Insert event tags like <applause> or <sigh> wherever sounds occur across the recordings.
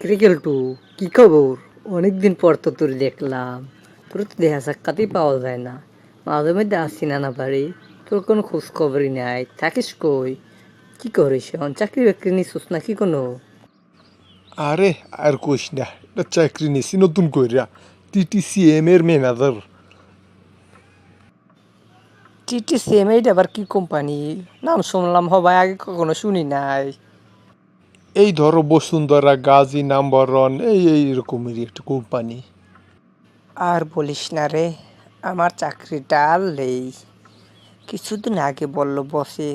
ক্রিকেলটু কি খবর? অনেকদিন পর তো তোর দেখলাম। তোর তো দেখা সাক্ষাৎই পাওয়া যায় না। মাঝে মধ্যে আসছি না না বাড়ি। তোর কোনো খোঁজ খবরই নাই। থাকিস কই? কি করিস এখন? চাকরি বাকরি নিছিস না কি কোনো? আরে আর কইস না। এটা চাকরি নিছি নতুন কইরা। টিটিসিএম এর ম্যানেজার। টিটি সেম এইটা আবার কি কোম্পানি? নাম শুনলাম হবাই আগে কখনো শুনি নাই। এই ধরো বসুন্ধরা গাজী নাম্বার ওয়ান এই এই রকমেরই একটা কোম্পানি আর বলিস না রে আমার চাকরিটা আর নেই। কিছুদিন আগে বলল বসে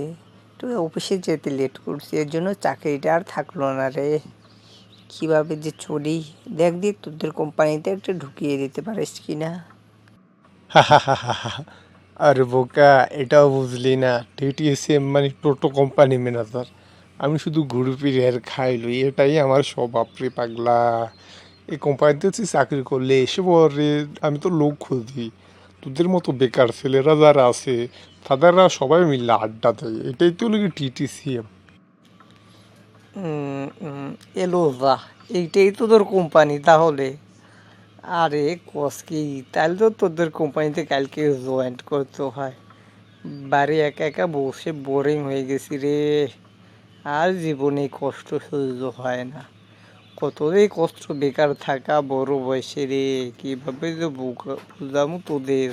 তুই অফিসে যেতে লেট করছি এর জন্য চাকরিটা আর থাকল না রে। কীভাবে যে চলি? দেখ দেখ তোদের কোম্পানিতে একটা ঢুকিয়ে দিতে পারিস কি না? <laughs> আরে বোকা এটাও বুঝলি না। টিটিএসএম মানে টোটো কোম্পানি ম্যানেজার আমি শুধু ফিরে খাই লই, এটাই আমার স্বভাব রে পাগলা। এই কোম্পানিতে তুই চাকরি করলে এসে পরে আমি তো লোক খুঁজি। তোদের মতো বেকার ছেলেরা যারা আছে, তাদেররা সবাই মিলে আড্ডা দেয়। এটাই তো নাকি টিটিসিএম এলো যা, এইটাই তো তোর কোম্পানি তাহলে। আরে, কস কি তাহলে তো তোদের কোম্পানিতে কালকে জয়েন্ট করতে হয়। বাড়ি একা একা বসে বোরিং হয়ে গেছি রে। আর জীবনে কষ্ট সহ্য হয় না। কতই কষ্ট বেকার থাকা বড় বয়সে রে, কীভাবে যে বোঝামো তোদের?